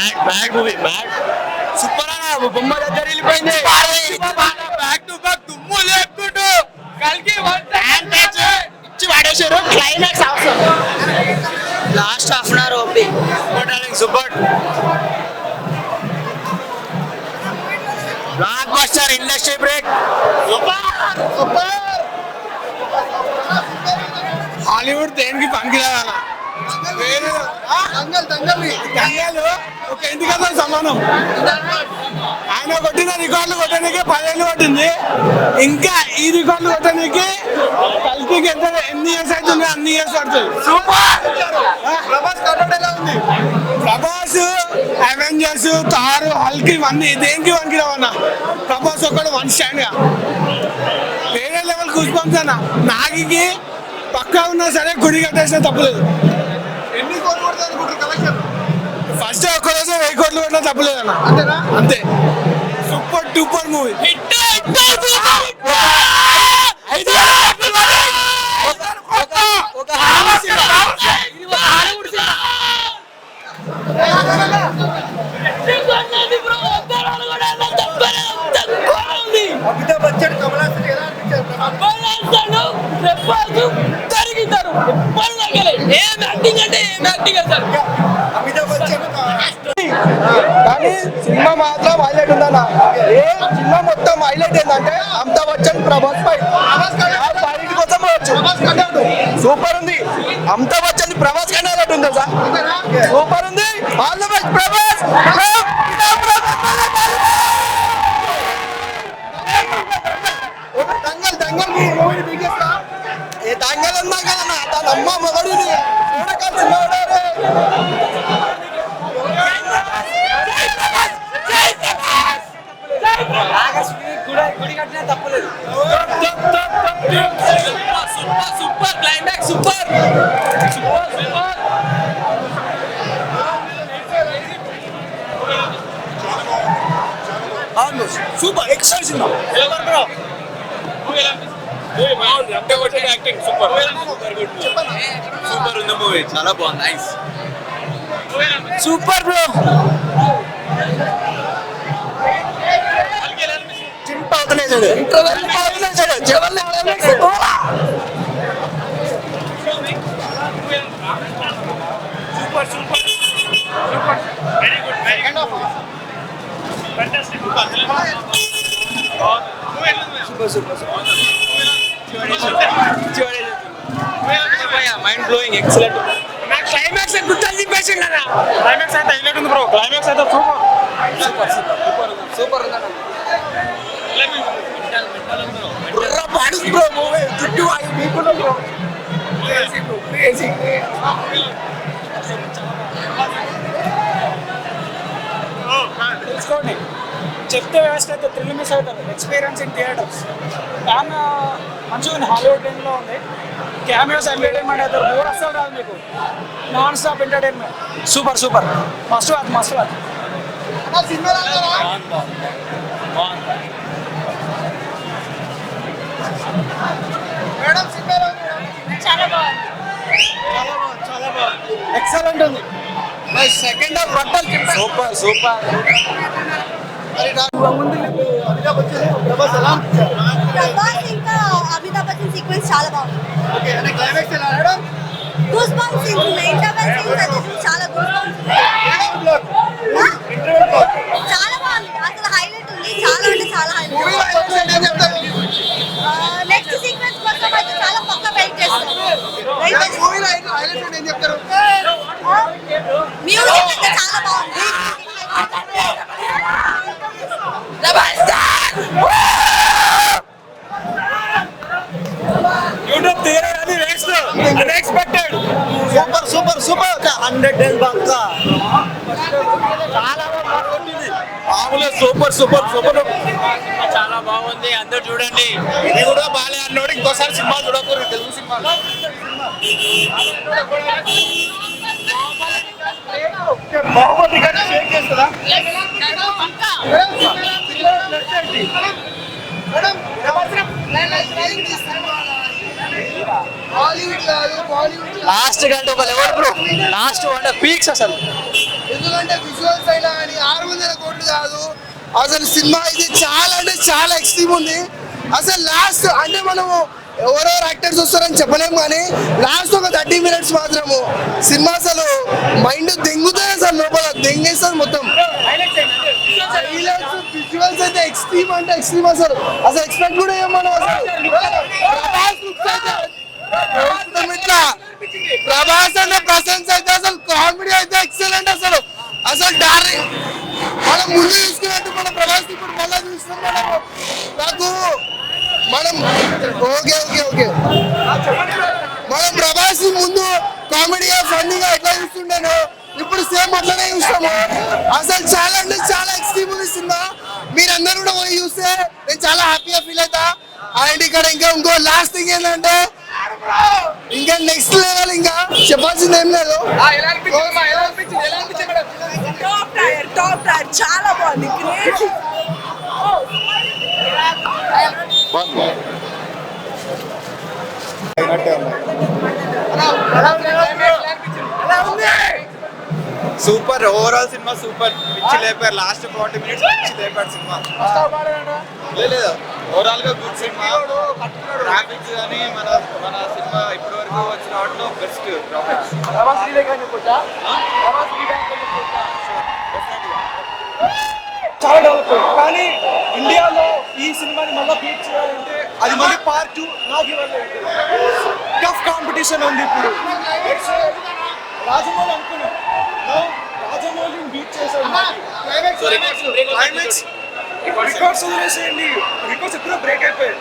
Bag bag movie bag super అన్న బొమ్మ దగ్గర వెళ్ళిపోయింది. బ్యాక్ టు బ్యాక్ దుమ్ము లేపుకుంటూ కలిగి ఇచ్చి వాడేశారు. క్లైమాక్స్ అవసరం. Last half an hour OP. Super blockbuster industry break super super Hollywood దేనికి పనికిరాదన్న? దంగలు ఒక సమానం. ఆయన కొట్టిన రికార్డులు కొట్టడానికి పదేళ్ళు పట్టింది. ఇంకా ఈ రికార్డులు కొట్టడానికి కల్తీకి ఎంత ఎన్ని ఇయర్స్ అవుతుంది అన్ని ఇయర్స్ పడుతుంది. Super Prabhas Avengers Thor Hulk ఇవన్నీ దేనికి పనికిరావన్న ప్రభాస్ ఒక్కడు వన్ స్టాండ్గా. వేరే లెవెల్ కూర్చుకుంటాను నాగికి పక్కా ఉన్నా సరే గుడి కట్టేసినా తప్పలేదు ఎన్ని కోట్లు కొడతారు అనుకుంటారు కలెక్షన్ ఫస్ట్ ఒక్క రోజు వెయ్యి కోట్లు కొట్టినా తప్పలేదు అన్న అంతేనా అంతే super duper movie hit Amitabh Bachchan Kamal Haasan ఎలా అనిపించారు కానీ సినిమా మాత్రం హైలైట్ ఉందన్న. ఏ సినిమా మొత్తం హైలైట్ ఏంటంటే అమితాబ్ బచ్చన్ ప్రభాస్ ఫైట్ ఫైట్ కోసం వచ్చు సూపర్ ఉంది. అమితాబ్ బచ్చన్ ప్రభాస్ కన్నా హైలైట్ ఉందా సార్ సూపర్ ఉంది. All the best Prabhas. ఏ దంగల్ ఉందా కదా తన అమ్మ మొదటిది చూడకాల్సిన super climax super super excellent cinema acting super super ఉంది మూవీ చాలా బాగుంది నైస్ సూపర్ బ్రో అవుతున్నాయి చూడు చింప అవుతున్నాయి చూడు చివర్లో మైండ్ బ్లోయింగ్ ఎక్సలెంట్ క్లైమాక్స్ గుర్తాలు తిప్పేసిండు కదా క్లైమాక్స్ అయితే హైలైట్ ఉంది సూపర్ సూపర్ బుర్ర పాడుస్ బ్రో మూవీ చుట్టూ ఐదు పీపుల్ బ్రో తెలుసుకోండి చెప్తే వ్యవస్థ అయితే థ్రిల్ మిస్ అవుతారు. ఎక్స్పీరియన్స్ ఇన్ థియేటర్స్ ఫ్యాన్ మంచిగా ఉంది. హాలీవుడ్ రేంజ్లో ఉంది. క్యామియోస్ ఎంటర్టైన్మెంట్ అవుతారు బోర్ అస్సలు రాదు మీకు. Non stop entertainment super super must watch must watch excellent ఉంది సెకండ్ హాఫ్ బట్టలు చింపే సూపర్ సూపర్ అమితాబ్ బచ్చన్ ప్రభాస్ ఎలా అనిపించారు ప్రభాస్ ఇంకా అమితాబ్ బచ్చన్ సీక్వెన్స్ చాలా బాగుంది. ఓకే అంటే క్లైమాక్స్ ఎలా? మేడం గూస్ బంప్స్ సీన్స్ ఉన్నాయి ఇంటర్వెల్ సీన్స్ అయితే చూసి చాలా గూస్ బంప్స్ చాలా బాగుంది. అసలు హైలైట్ ఉంది. చాలా అంటే చాలా హైలైట్ నెక్స్ట్ సీక్వెన్స్ కోసం అయితే చాలా పక్క వెయిట్ చేస్తాం. వెయిట్ చేస్తాం మూవీలో హైలైట్ ఏం చెప్తారు మ్యూజిక్ అయితే చాలా బాగుంది యూట్యూబ్ థియరీ అది waste unexpected super super super hundred days బాగా మామూలు సూపర్ సూపర్. చాలా బాగుంది అందరు చూడండి. ఇది కూడా బాలే అన్నోడు ఇంకోసారి సినిమా చూడకూడదు తెలుగు సినిమా. బాహుబలి కానీ షేక్ చేస్తుందా. లాస్ట్ గంట ఒక లెవెల్ బ్రో లాస్ట్ అంటే పీక్స్ అసలు. ఎందుకంటే విజువల్స్ అయినా కానీ ఆరు వందల కోట్లు కాదు. అసలు సినిమా ఇది చాలా అంటే చాలా ఎక్స్ట్రీమ్ ఉంది. అసలు లాస్ట్ అంటే మనము ఎవరెవరు యాక్టర్స్ వస్తారని చెప్పలేము కానీ లాస్ట్ ఒక థర్టీ మినిట్స్ మాత్రము సినిమా అసలు మైండ్ దెంగుతాయి అసలు లోపల దెంగేస్తుంది మొత్తం. విజువల్స్ అయితే ఎక్స్ట్రీమ్ అంటే ఎక్స్ట్రీమ్ అసలు. అసలు ఎక్స్పెక్ట్ కూడా ఏం మనం అసలు? ప్రభాస్ అంటే ప్రసెన్స్ ప్రభాస్ అనే ప్రశంస అయితే అసలు కామెడీ అయితే ఎక్సలెంట్ అసలు. అసలు డార్లింగ్ మనం ముందు చూసుకున్నట్టు మన ప్రభాస్ ఇప్పుడు మళ్ళా చూస్తున్నాం మనం నాకు మనం ఓకే ఓకే ఓకే. మనం ప్రభాస్ ముందు కామెడీగా ఫన్నీగా ఎట్లా చూస్తుండేను ఇప్పుడు సేమ్ అట్లనే చూస్తాము. అసలు చాలా అంటే చాలా ఎక్స్ట్రీమ్ ఉంది సినిమా. మీరందరూ కూడా పోయి చూస్తే నేను చాలా హ్యాపీగా ఫీల్ అవుతా. అండ్ ఇక్కడ ఇంకా ఇంకో లాస్ట్ థింగ్ ఏంటంటే ఇంకా నెక్స్ట్ లెవెల్ ఇంకా? చెప్పాల్సింది ఏం లేదు. టాప్ టైర్ టాప్ టైర్ చాలా బాగుంది. క్రేజీ సూపర్ ఓవరాల్ సినిమా సూపర్. పిచ్చి లేపారు లాస్ట్ ఫార్టీ మినిట్స్ పిచ్చి లేపారు సినిమా. లేదు, ఓవరాల్గా గుడ్ సినిమా. గ్రాఫిక్స్ కానీ మన మన సినిమా ఇప్పటి వరకు వచ్చిన వాటిలో బెస్ట్ గ్రాఫిక్స్ చాలా డెవలప్ కానీ ఇండియాలో ఈ సినిమాని మళ్ళీ బీట్ చేయాలంటే అది మళ్ళీ పార్ట్ టూ నాకు టఫ్ కాంపిటీషన్ ఉంది ఇప్పుడు. రాజమౌళి అనుకున్నాం. రాజమౌళిని బీట్ చేశాడు. రికార్డ్స్ వదిలేసేయండి. రికార్డ్స్ ఎప్పుడో బ్రేక్ అయిపోయాయి.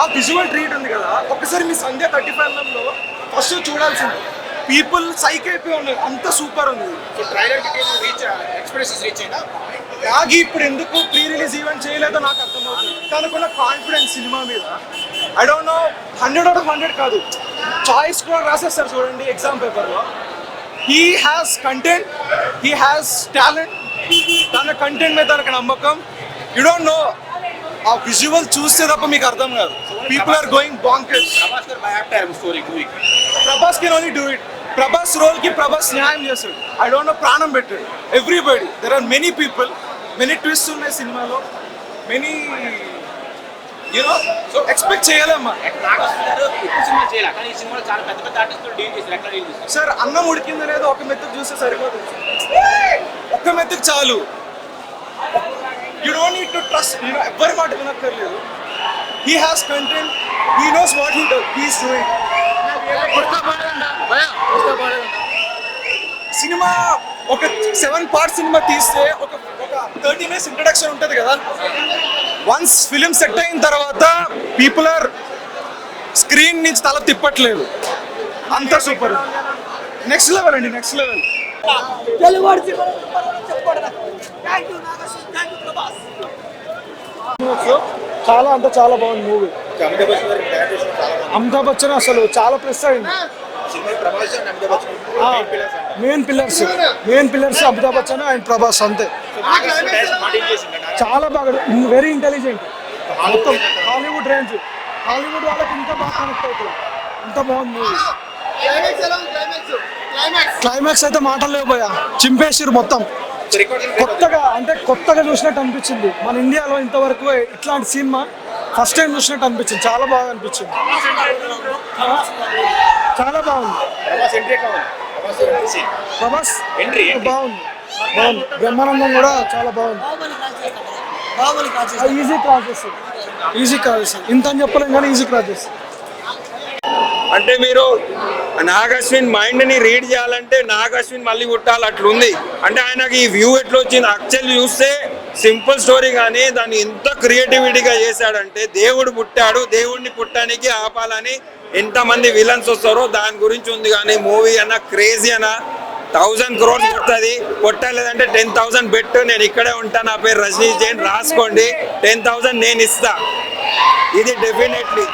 ఆ విజువల్ ట్రీట్ ఉంది కదా ఒక్కసారి మీ సంధ్య థర్టీ ఫైవ్లో ఫస్ట్ చూడాల్సింది. పీపుల్ సైక్ అయిపోయి ఉన్నారు. అంత సూపర్ ఉంది. నాకు ఇప్పుడు ఎందుకు ప్రీ రిలీజ్ ఈవెంట్ చేయలేదో నాకు అర్థమవుతుంది. తనకున్న కాన్ఫిడెన్స్ సినిమా మీద. I don't know hundred out of hundred కాదు. చాయిస్ కూడా రాసేస్తారు చూడండి ఎగ్జామ్ పేపర్లో he has content he has talent తన కంటెంట్ మీద తనకు నమ్మకం. యు డోంట్ నో ఆ విజువల్ చూస్తే తప్ప మీకు అర్థం కాదు. People are going bonkers Prabhas can only do it Prabhas రోల్కి ప్రభాస్ న్యాయం చేస్తాడు. ఐ డోంట్ నో ప్రాణం పెట్టాడు. Everybody there are many people many twist ఉన్నాయి సినిమాలో. Many you know so expect చేయలేమ్మా. Sir అన్నం ఉడికింది అనేది ఒక మెతుకు చూస్తే సరిపోతుంది ఒక్క మెతుకు చాలు. You don't need to trust నేను ఎవ్వరి మాట వినక్కర్లేదు. He has content he knows what he he's doing cinema ఒక సెవెన్ పార్ట్ సినిమా తీస్తే ఒక ఒక థర్టీ మినిట్స్ ఇంట్రడక్షన్ ఉంటుంది కదా? వన్స్ ఫిలిం సెట్ అయిన తర్వాత పీపుల్ ఆర్ స్క్రీన్ నుంచి తల తిప్పట్లేదు. అంత సూపర్ నెక్స్ట్ లెవెల్ అండి నెక్స్ట్ లెవెల్ చాలా అంటే చాలా బాగుంది మూవీ అమితాబ్ బచ్చన్ అసలు చాలా ప్లస్ అయింది. Main pillars main pillars Amitabh Bachchan and Prabhas అంతే. చాలా బాగా వెరీ ఇంటెలిజెంట్ మొత్తం హాలీవుడ్ రేంజ్ హాలీవుడ్ వాళ్ళకి ఇంకా బాగా కనెక్ట్ అవుతుంది ఇంత బాగుంది క్లైమాక్స్ అయితే మాటలు లేకపోయా చింపేసిరు మొత్తం. కొత్తగా అంటే కొత్తగా చూసినట్టు అనిపించింది. మన ఇండియాలో ఇంతవరకు ఇట్లాంటి సినిమా ఫస్ట్ టైం చూసినట్టు అనిపించింది. చాలా బాగా అనిపించింది. చాలా బాగుంది. ప్రభాస్ బాగుంది. బాగుంది. బ్రహ్మానందం కూడా చాలా బాగుంది. ఈజీ క్రాస్ చేస్తుంది ఈజీ క్రాస్ చేస్తుంది ఇంత అని చెప్పలేం కానీ ఈజీ క్రాస్ చేస్తుంది అంటే మీరు నాగశ్విన్ మైండ్ని మైండ్ని రీడ్ చేయాలంటే నాగశ్విన్ మళ్ళీ పుట్టాలి అట్లుంది. అంటే ఆయనకి ఈ వ్యూ ఎట్లా వచ్చింది? యాక్చువల్ చూస్తే సింపుల్ స్టోరీ కానీ దాన్ని ఎంత క్రియేటివిటీగా చేశాడంటే దేవుడు పుట్టాడు దేవుడిని పుట్టడానికి ఆపాలని ఎంతమంది విలన్స్ వస్తారో దాని గురించి ఉంది కానీ మూవీ అన్న క్రేజీ అన్న థౌజండ్ క్రోర్స్ కొడుతుంది కొట్టలేదంటే టెన్ థౌసండ్ బెట్ నేను ఇక్కడే ఉంటా నా పేరు రజనీ జైన్ రాసుకోండి. టెన్ థౌసండ్ నేను ఇస్తా. ఇది డెఫినెట్లీ.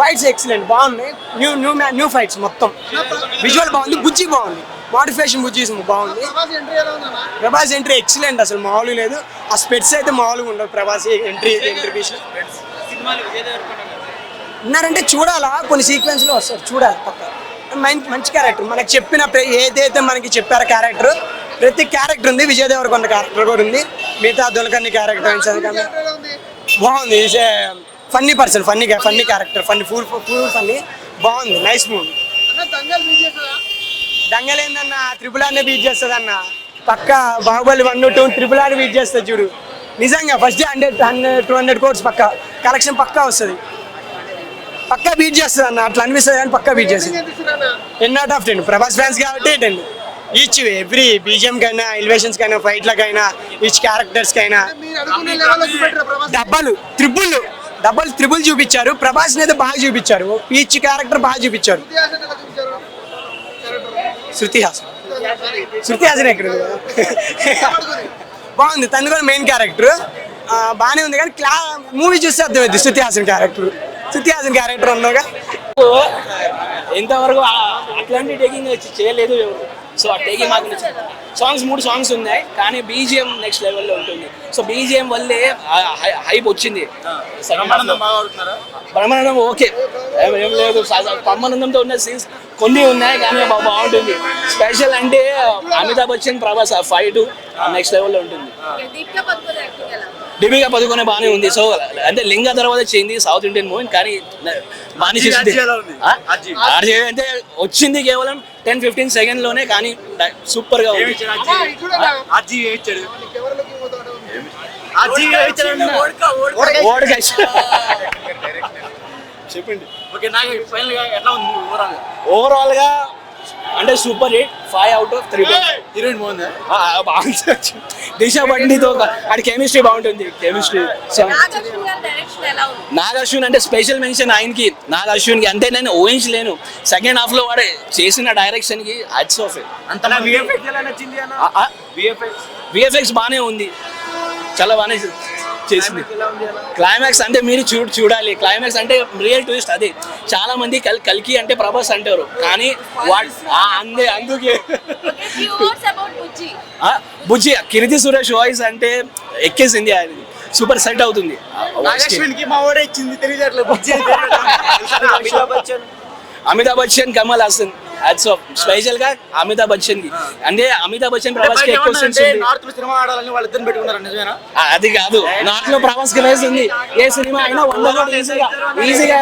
ఫైట్స్ ఎక్సలెంట్ బాగున్నాయి. న్యూ న్యూ న్యూ ఫైట్స్ మొత్తం. విజువల్ బాగుంది బుజ్జి బాగుంది. మోటివేషన్ బుజ్జి బాగుంది. ప్రభాస్ ఎంట్రీ ఎక్సలెంట్ అసలు మామూలుగా లేదు. ఆ స్పెట్స్ అయితే మామూలుగా ఉండదు ప్రభాస్ ఎంట్రీ ఎంట్రీ ఉన్నారంటే చూడాలా కొన్ని సీక్వెన్స్లో వస్తారు చూడాలి పక్క. మంచి మంచి క్యారెక్టర్ మనకి చెప్పిన ఏదైతే మనకి చెప్పారో క్యారెక్టర్ ప్రతి క్యారెక్టర్ ఉంది. విజయ్ దేవరకొండ క్యారెక్టర్ కూడా ఉంది. మిగతా దులకర్ని క్యారెక్టర్ బాగుంది. Funny person funny funny character funny full full funny బాగుంది. నైస్ మూవీ దంగల్ ఏందన్న? త్రిపుల్ ఆర్నే బీట్ చేస్తుంది అన్న పక్క Baahubali one two triple R beat చేస్తుంది చూడు. నిజంగా first hundred hundred two hundred crores పక్క. కలెక్షన్ పక్కా వస్తుంది. పక్కా బీట్ చేస్తుంది అన్న. అట్లా అనిపిస్తుంది కానీ పక్కా బీట్ చేస్తుంది. Ten out of ten Prabhas fans కాబట్టి టెన్ ఈచ్ ఎవ్రీ బీజిఎం కైనా ఎలివేషన్స్ కైనా ఫైట్లకైనా ఈచ్ క్యారెక్టర్స్ కైనా. డబ్బలు త్రిబుల్ డబ్బులు త్రిబుల్ చూపించారు. ప్రభాస్ అయితే బాగా చూపించారు. ఈచ్ క్యారెక్టర్ బాగా చూపించారు. శృతి హాసన్. శృతి హాసన్ ఎక్కడ బాగుంది. తను కూడా మెయిన్ క్యారెక్టర్ బాగానే ఉంది కానీ క్లా మూవీ చూస్తే అర్థమైంది శృతి హాసన్ క్యారెక్టర్ హాసన్ క్యారెక్టర్ అన్నాగా ఎంతవరకు అట్లాంటి టేకింగ్ చేయలేదు ఎవరు. సో ఆ టేకింగ్ మాకు నచ్చింది సాంగ్స్ మూడు సాంగ్స్ ఉన్నాయి కానీ బీజిఎం నెక్స్ట్ లెవెల్లో ఉంటుంది. సో బీజిఎం వల్లే హైప్ వచ్చింది. బ్రహ్మానందం ఓకే. ఏం- లేదు బ్రహ్మానందంతో ఉన్న సీన్స్ కొన్ని ఉన్నాయి కానీ బా- బాగుంటుంది. స్పెషల్ అంటే అమితాబ్ బచ్చన్ ప్రభాస్ ఫైట్ నెక్స్ట్ లెవెల్లో ఉంటుంది. దీపికా పదుకొనే బాగానే ఉంది. సో అంటే లింగ తర్వాత చేయింది సౌత్ ఇండియన్ మూవీ కానీ బాగానే చేసింది. ఆ? ఆర్జీ. అంటే వచ్చింది కేవలం టెన్ ఫిఫ్టీన్ సెకండ్లోనే కానీ సూపర్గా ఉంది. చెప్పండి. ఓవరాల్గా అంటే super hit five out of three heroine బాగుంది? దిశ బండితో అది కెమిస్ట్రీ బాగుంటుంది. కెమిస్ట్రీ నాగార్జున గారి డైరెక్షన్ ఎలా ఉంది? నాగార్జున్ అంటే స్పెషల్ మెన్షన్ ఆయనకి. నాగార్జున్కి అంటే నేను ఊహించలేను సెకండ్ హాఫ్లో వాడు చేసిన డైరెక్షన్కి హెడ్స్ ఆఫ్ విఎఫ్ఎక్స్ బాగానే ఉంది. చాలా బాగానే చేసింది. క్లైమాక్స్ అంటే మీరు చూ చూడాలి. క్లైమాక్స్ అంటే రియల్ ట్విస్ట్ అది. చాలా మంది కల్ కల్కి అంటే ప్రభాస్ అంటారు. కానీ అందే అందుకే. బుజ్జి కిరితి సురేష్ వాయిస్ అంటే ఎక్కేసింది ఆయన. సూపర్ సెట్ అవుతుంది. అమితాబ్ బచ్చన్ కమల్ హాసన్. హ్యాట్స్ ఆఫ్ స్పెషల్గా అమితాబ్ బచ్చన్కి అంటే అమితాబ్ బచ్చన్ ప్రభాస్కి ఎక్కువ ఉంది. నార్త్ సినిమా ఆడాలని వాళ్ళిద్దరు పెట్టుకున్నారు నిజమేనా? అది కాదు. నాట్లో ప్రభాస్కి ఏ సినిమా అయినా వంద ఈజీగా ఈజీగా